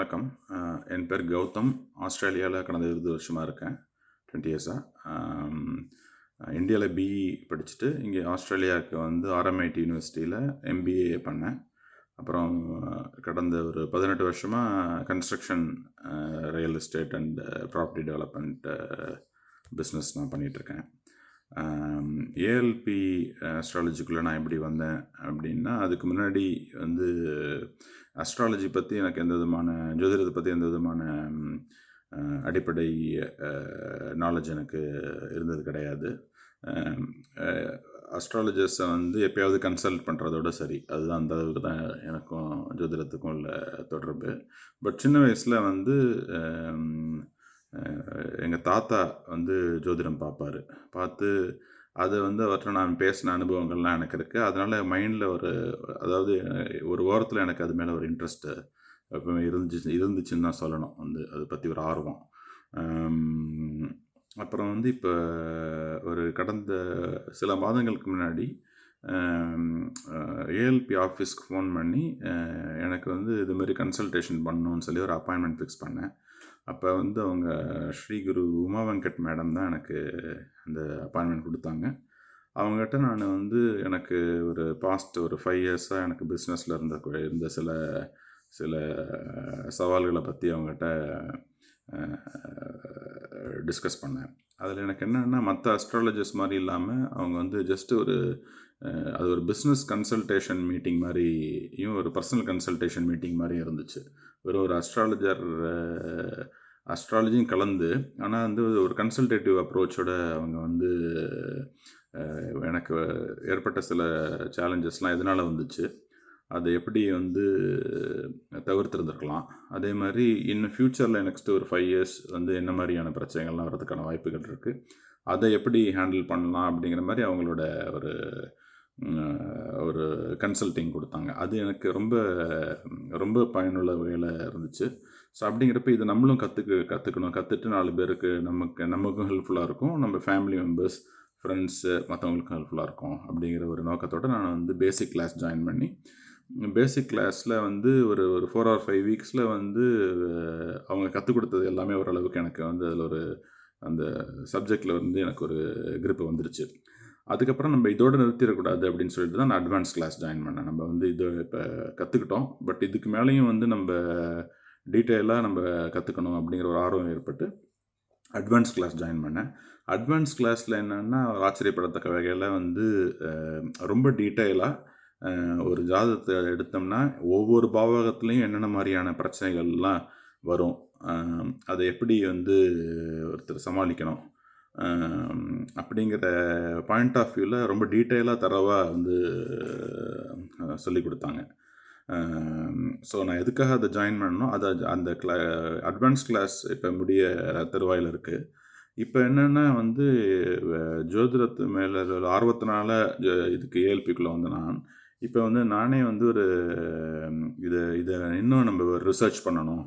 வணக்கம். என் பேர் கௌதம். ஆஸ்திரேலியாவில் கடந்த இருபது வருஷமாக இருக்கேன். டுவெண்ட்டி இயர்ஸாக இந்தியாவில் பிஇ படிச்சுட்டு இங்கே ஆஸ்திரேலியாவுக்கு வந்து ஆர்எம்ஐடி யூனிவர்சிட்டியில் எம்பிஏ பண்ணேன். அப்புறம் கடந்த ஒரு பதினெட்டு வருஷமாக construction real estate and property development business நான் பண்ணிகிட்ருக்கேன் ஏஎல்பி அஸ்ட்ராலஜிக்குள்ளே நான் எப்படி வந்தேன் அப்படின்னா அதுக்கு முன்னாடி வந்து அஸ்ட்ராலஜி பற்றி எனக்கு எந்த விதமான ஜோதிடத்தை பற்றி எந்த விதமான அடிப்படை நாலேஜ் எனக்கு இருந்தது கிடையாது. அஸ்ட்ராலஜர்ஸை வந்து எப்பயாவது கன்சல்ட் பண்ணுறதோட சரி. அதுதான் அந்த அளவுக்கு தான் எனக்கும் ஜோதிடத்துக்கும் உள்ள தொடர்பு. பட் சின்ன வயசில் வந்து எங்கள் தாத்தா வந்து ஜோதிடம் பார்ப்பார் பார்த்து அது வந்து அவர்கிட்ட நான் பேசின அனுபவங்கள்லாம் எனக்கு இருக்குது அதனால் மைண்டில் ஒரு அதாவது ஒரு ஓரத்தில் எனக்கு அது மேலே ஒரு இன்ட்ரெஸ்ட்டு எப்பவுமே இருந்துச்சு இருந்துச்சுன்னு தான் சொல்லணும். வந்து அதை பற்றி ஒரு ஆர்வம். அப்புறம் வந்து இப்போ ஒரு கடந்த சில மாதங்களுக்கு முன்னாடி ஏஎல்பி ஆஃபீஸ்க்கு ஃபோன் பண்ணி எனக்கு வந்து இதுமாரி கன்சல்டேஷன் பண்ணணும்னு சொல்லி ஒரு அப்பாயின்மெண்ட் ஃபிக்ஸ் பண்ணேன். அப்போ வந்து அவங்க ஸ்ரீ குரு உமா வெங்கட் மேடம் தான் எனக்கு அந்த அப்பாயின்மெண்ட் கொடுத்தாங்க. அவங்ககிட்ட நான் வந்து எனக்கு ஒரு பாஸ்ட் ஒரு ஃபைவ் இயர்ஸாக எனக்கு பிஸ்னஸில் இருந்த இருந்த சில சில சவால்களை பற்றி அவங்ககிட்ட டிஸ்கஸ் பண்ணேன். அதில் எனக்கு என்னென்னா மற்ற அஸ்ட்ராலஜர்ஸ் மாதிரி இல்லாமல் அவங்க வந்து ஜஸ்ட் ஒரு அது ஒரு பிஸ்னஸ் கன்சல்டேஷன் மீட்டிங் மாதிரியும் ஒரு பர்சனல் கன்சல்டேஷன் மீட்டிங் மாதிரியும் இருந்துச்சு. வெறும் ஒரு அஸ்ட்ராலஜர் அஸ்ட்ராலஜியும் கலந்து ஆனால் வந்து ஒரு கன்சல்டேட்டிவ் அப்ரோச்சோட அவங்க வந்து எனக்கு ஏற்பட்ட சில சேலஞ்சஸ்லாம் எதனால் வந்துச்சு. அதை எப்படி வந்து தவிர்த்துருந்துருக்கலாம். அதே மாதிரி இன்னும் ஃப்யூச்சரில் நெக்ஸ்ட்டு ஒரு ஃபைவ் இயர்ஸ் வந்து என்ன மாதிரியான பிரச்சனைகள்லாம் வரதுக்கான வாய்ப்புகள் இருக்குது அதை எப்படி ஹேண்டில் பண்ணலாம் அப்படிங்கிற மாதிரி அவங்களோட ஒரு ஒரு கன்சல்டிங் கொடுத்தாங்க. அது எனக்கு ரொம்ப ரொம்ப பயனுள்ள வகையில் இருந்துச்சு. ஸோ அப்படிங்கிறப்ப இது நம்மளும் கற்றுக்கு கற்றுக்கணும் கற்றுட்டு நாலு பேருக்கு நமக்கு நமக்கும் ஹெல்ப்ஃபுல்லாக இருக்கும். நம்ம ஃபேமிலி மெம்பர்ஸ் ஃப்ரெண்ட்ஸு மற்றவங்களுக்கும் ஹெல்ப்ஃபுல்லாக இருக்கும் அப்படிங்கிற ஒரு நோக்கத்தோடு நான் வந்து பேசிக் கிளாஸ் ஜாயின் பண்ணி பேசிக் கிளாஸில் வந்து ஒரு ஒரு ஃபோர் ஆர் ஃபைவ் வீக்ஸில் வந்து அவங்க கற்றுக் கொடுத்தது எல்லாமே ஓரளவுக்கு எனக்கு வந்து அதில் ஒரு அந்த சப்ஜெக்டில் வந்து எனக்கு ஒரு க்ரிப்பு வந்துருச்சு. அதுக்கப்புறம் நம்ம இதோடு நிறுத்திடக்கூடாது அப்படின்னு சொல்லிட்டு தான் நான் அட்வான்ஸ் கிளாஸ் ஜாயின் பண்ணேன். நம்ம வந்து இது இப்போ கற்றுக்கிட்டோம் பட் இதுக்கு மேலேயும் வந்து நம்ம டீட்டெயிலாக நம்ம கற்றுக்கணும் அப்படிங்கிற ஒரு ஆர்வம் ஏற்பட்டு அட்வான்ஸ் கிளாஸ் ஜாயின் பண்ணேன். அட்வான்ஸ் கிளாஸில் என்னென்னா ஆச்சரியப்படத்தக்க வகையில் வந்து ரொம்ப டீட்டெயிலாக ஒரு ஜாதகத்தை எடுத்தோம்னா ஒவ்வொரு பாவகத்துலேயும் என்னென்ன மாதிரியான பிரச்சனைகள்லாம் வரும்? அதை எப்படி வந்து ஒருத்தர் சமாளிக்கணும்? அப்படிங்கிற பாயிண்ட் ஆஃப் வியூவில் ரொம்ப டீட்டெயிலாக தரவாக வந்து சொல்லி கொடுத்தாங்க. ஸோ நான் எதுக்காக அதை ஜாயின் பண்ணணும் அதை அந்த கிளா அட்வான்ஸ் கிளாஸ் இப்போ முடிய தருவாயில் இருக்குது இப்போ என்னென்னா வந்து ஜோதிடத்து மேலே ஆர்வத்தினால இதுக்கு ஏஎல்பிக்குள்ளே வந்து நான். இப்போ வந்து நானே வந்து ஒரு இதை இதை இன்னும் நம்ம ஒரு ரிசர்ச் பண்ணணும்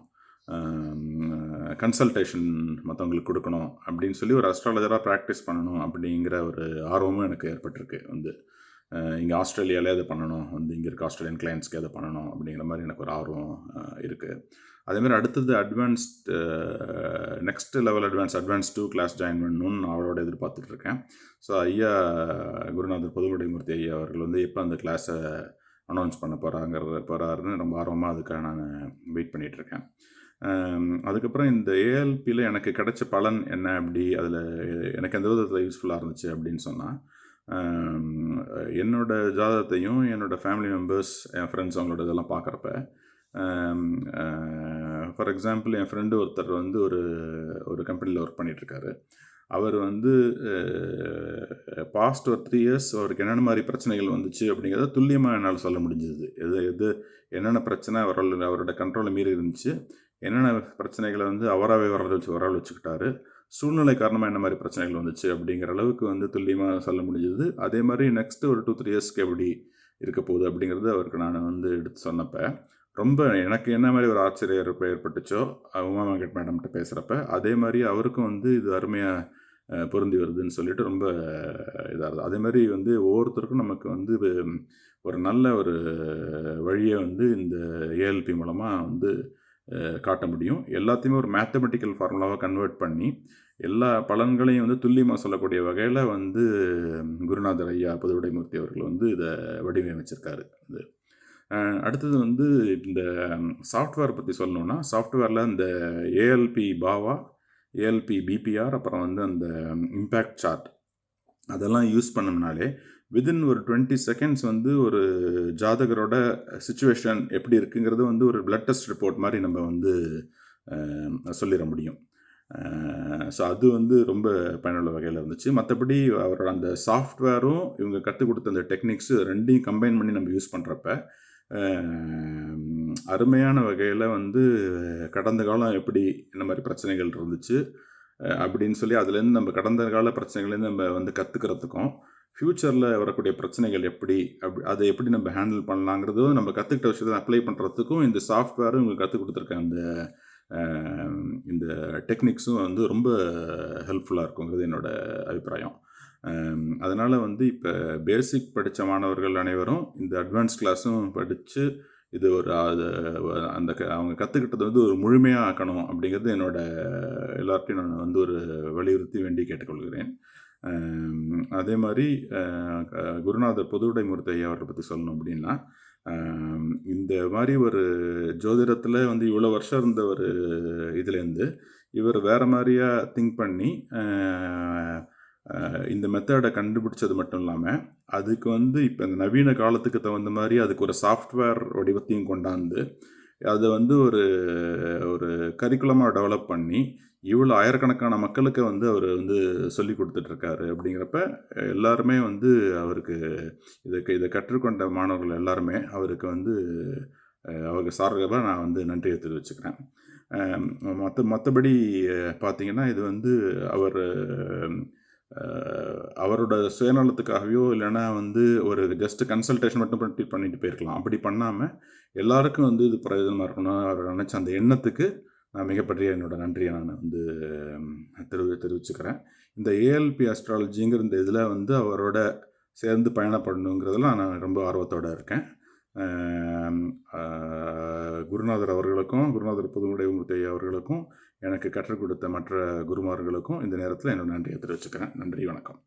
கன்சல்டேஷன் மற்றவங்களுக்கு கொடுக்கணும் அப்படின்னு சொல்லி ஒரு அஸ்ட்ராலஜராக ப்ராக்டிஸ் பண்ணணும் அப்படிங்கிற ஒரு ஆர்வமும் எனக்கு ஏற்பட்டிருக்கு வந்து. இங்கே ஆஸ்திரேலியாவிலே அதை பண்ணணும் வந்து இங்கே இருக்க ஆஸ்திரேலியன் கிளைண்ட்ஸ்க்கு அதை பண்ணணும் அப்படிங்கிற மாதிரி எனக்கு ஒரு ஆர்வம் இருக்குது அதேமாதிரி அடுத்தது advanced next level advance advance two class join பண்ணணும்னு நான் அவளோட எதிர்பார்த்துட்டு இருக்கேன். ஸோ ஐயா குருநாதர் புதுமுடிமூர்த்தி ஐயா அவர்கள் வந்து எப்போ அந்த கிளாஸை அனௌன்ஸ் பண்ண போகிறாங்கிற போகிறாருன்னு ரொம்ப ஆர்வமாக அதுக்காக நான் வெயிட் பண்ணிகிட்ருக்கேன் அதுக்கப்புறம் இந்த ஏஎல்பியில் எனக்கு கிடைச்ச பலன் என்ன அப்படி அதில் எனக்கு எந்த விதத்தில் யூஸ்ஃபுல்லாக இருந்துச்சு அப்படின்னு சொன்னால் என்னோட ஜாதகத்தையும் என்னோட ஃபேமிலி மெம்பர்ஸ் என் ஃப்ரெண்ட்ஸ் அவங்களோட இதெல்லாம் பார்க்குறப்ப ஃபார் எக்ஸாம்பிள் என் ஃப்ரெண்டு ஒருத்தர் வந்து ஒரு ஒரு கம்பெனியில் ஒர்க் பண்ணிகிட்ருக்காரு அவர் வந்து பாஸ்ட் ஒரு த்ரீ இயர்ஸ் அவருக்கு என்னென்ன மாதிரி பிரச்சனைகள் வந்துச்சு அப்படிங்கிறத துல்லியமாக என்னால் சொல்ல முடிஞ்சது. எது எது என்னென்ன பிரச்சனை அவரோட அவரோட கண்ட்ரோலை மீறி இருந்துச்சு. என்னென்ன பிரச்சனைகளை வந்து அவராகவே வர வச்சு வர வச்சுக்கிட்டாரு. சூழ்நிலை காரணமாக என்ன மாதிரி பிரச்சனைகள் வந்துச்சு அப்படிங்கிற அளவுக்கு வந்து துல்லியமாக சொல்ல முடிஞ்சது. அதே மாதிரி நெக்ஸ்ட்டு ஒரு டூ த்ரீ இயர்ஸ்க்கு எப்படி இருக்க போகுது அப்படிங்கிறது அவருக்கு நான் வந்து எடுத்து சொன்னப்போ ரொம்ப எனக்கு என்ன மாதிரி ஒரு ஆச்சரிய ஏற்பட்டுச்சோ உமா வெங்கட் மேடம்கிட்ட பேசுகிறப்ப அதே மாதிரி அவருக்கும் வந்து இது அருமையாக பொருந்தி வருதுன்னு சொல்லிட்டு ரொம்ப இதாக இருந்தது. அதே மாதிரி வந்து ஒவ்வொருத்தருக்கும் நமக்கு வந்து ஒரு நல்ல ஒரு வழியை வந்து இந்த ஏஎல்பி மூலமாக வந்து காட்ட முடியும். எல்லாத்தையுமே ஒரு மேத்தமெட்டிக்கல் ஃபார்முலாவாக கன்வெர்ட் பண்ணி எல்லா பலன்களையும் வந்து துல்லியமாக சொல்லக்கூடிய வகையில் வந்து குருநாதர் ஐயா புதுவிடைமூர்த்தி அவர்கள் வந்து இதை வடிவமைச்சிருக்காரு. இது. அடுத்தது வந்து இந்த சாஃப்ட்வேர் பற்றி சொல்லணுன்னா சாஃப்ட்வேரில் இந்த ஏஎல்பி பாவா ஏஎல்பி பிபிஆர் அப்புறம் வந்து அந்த இம்பேக்ட் சார்ட் அதெல்லாம் யூஸ் பண்ணோம்னாலே வித்தின் ஒரு டுவெண்ட்டி செகண்ட்ஸ் வந்து ஒரு ஜாதகரோட சுச்சுவேஷன் எப்படி இருக்குங்கிறது வந்து ஒரு பிளட் டெஸ்ட் ரிப்போர்ட் மாதிரி நம்ம வந்து சொல்லிட முடியும். ஸோ அது வந்து ரொம்ப பயனுள்ள வகையில் இருந்துச்சு. மற்றபடி அவரோட அந்த சாஃப்ட்வேரும் இவங்க கற்றுக் கொடுத்த அந்த டெக்னிக்ஸு ரெண்டையும் கம்பைன் பண்ணி நம்ம யூஸ் பண்ணுறப்ப அருமையான வகையில் வந்து கடந்த காலம் எப்படி இந்த மாதிரி பிரச்சனைகள் இருந்துச்சு அப்படின்னு சொல்லி அதுலேருந்து நம்ம கடந்த கால பிரச்சனைகள்லேருந்து நம்ம வந்து கற்றுக்கிறதுக்கும் ஃப்யூச்சரில் வரக்கூடிய பிரச்சனைகள் எப்படி? அப் அதை எப்படி நம்ம ஹேண்டில் பண்ணலாங்கிறதும் நம்ம கற்றுக்கிட்ட விஷயத்தை அப்ளை பண்ணுறதுக்கும் இந்த சாஃப்ட்வேரும் இவங்க கற்றுக் கொடுத்துருக்க அந்த இந்த டெக்னிக்ஸும் வந்து ரொம்ப ஹெல்ப்ஃபுல்லாக இருக்குங்கிறது என்னோடய அபிப்பிராயம். அதனால் வந்து இப்போ பேசிக் படித்த மாணவர்கள் அனைவரும் இந்த அட்வான்ஸ் கிளாஸும் படித்து இது ஒரு அது அந்த க- அவங்க கற்றுக்கிட்டது வந்து ஒரு முழுமையாக ஆக்கணும் அப்படிங்கிறது என்னோடய எல்லார்ட்டையும் நான் வந்து ஒரு வலியுறுத்தி வேண்டி கேட்டுக்கொள்கிறேன். அதே மாதிரி குருநாதர் பொதுவுடைமூர்த்தி ஐயா அவரை பற்றி சொல்லணும் அப்படின்னா இந்த மாதிரி ஒரு ஜோதிடத்தில் வந்து இவ்வளோ வருஷம் இருந்த ஒரு இதுலேருந்து இவர் வேறு மாதிரியாக திங்க் பண்ணி இந்த மெத்தடை கண்டுபிடிச்சது மட்டும் இல்லாமல் அதுக்கு வந்து இப்போ இந்த நவீன காலத்துக்கு தகுந்த மாதிரி அதுக்கு ஒரு சாஃப்ட்வேர் வடிவத்தையும் கொண்டாந்து அதை வந்து ஒரு ஒரு கரிக்குலமாக டெவலப் பண்ணி இவ்வளோ ஆயிரக்கணக்கான மக்களுக்கு வந்து அவர் வந்து சொல்லி கொடுத்துட்ருக்காரு அப்படிங்கிறப்ப எல்லாருமே வந்து அவருக்கு இதுக்கு இதை கற்றுக்கொண்ட மாணவர்கள் எல்லாருமே அவருக்கு வந்து அவருக்கு சார்பாக நான் வந்து நன்றியை தெரிவிச்சுக்கிறேன். மற்ற மற்றபடி பார்த்தீங்கன்னா இது வந்து அவர் அவரோட சுயநலத்துக்காகவோ இல்லைன்னா வந்து ஒரு ஜஸ்ட் கன்சல்டேஷன் மட்டும் பண்ணிட்டு பண்ணிட்டு போயிருக்கலாம். அப்படி பண்ணாமல் எல்லாருக்கும் வந்து இது பிரயோஜனமாக இருக்கணும் அவர் நினச்ச அந்த எண்ணத்துக்கு நான் மிகப்பெரிய என்னோட நன்றியை நான் வந்து ம், தெரிவி தெரிவிச்சுக்கிறேன். இந்த ஏஎல்பி அஸ்ட்ராலஜிங்கிற இந்த இதில் வந்து அவரோட சேர்ந்து பயணப்படணுங்கிறதெல்லாம் நான் ரொம்ப ஆர்வத்தோடு இருக்கேன். குருநாதர் அவர்களுக்கும் குருநாதர் புதுமுடைமூர்த்தி ஐயா அவர்களுக்கும் எனக்கு கற்றுக் கொடுத்த மற்ற குருமார்களுக்கும் இந்த நேரத்தில் என்னோட நன்றியை தெரிவிச்சுக்கிறேன். நன்றி வணக்கம்.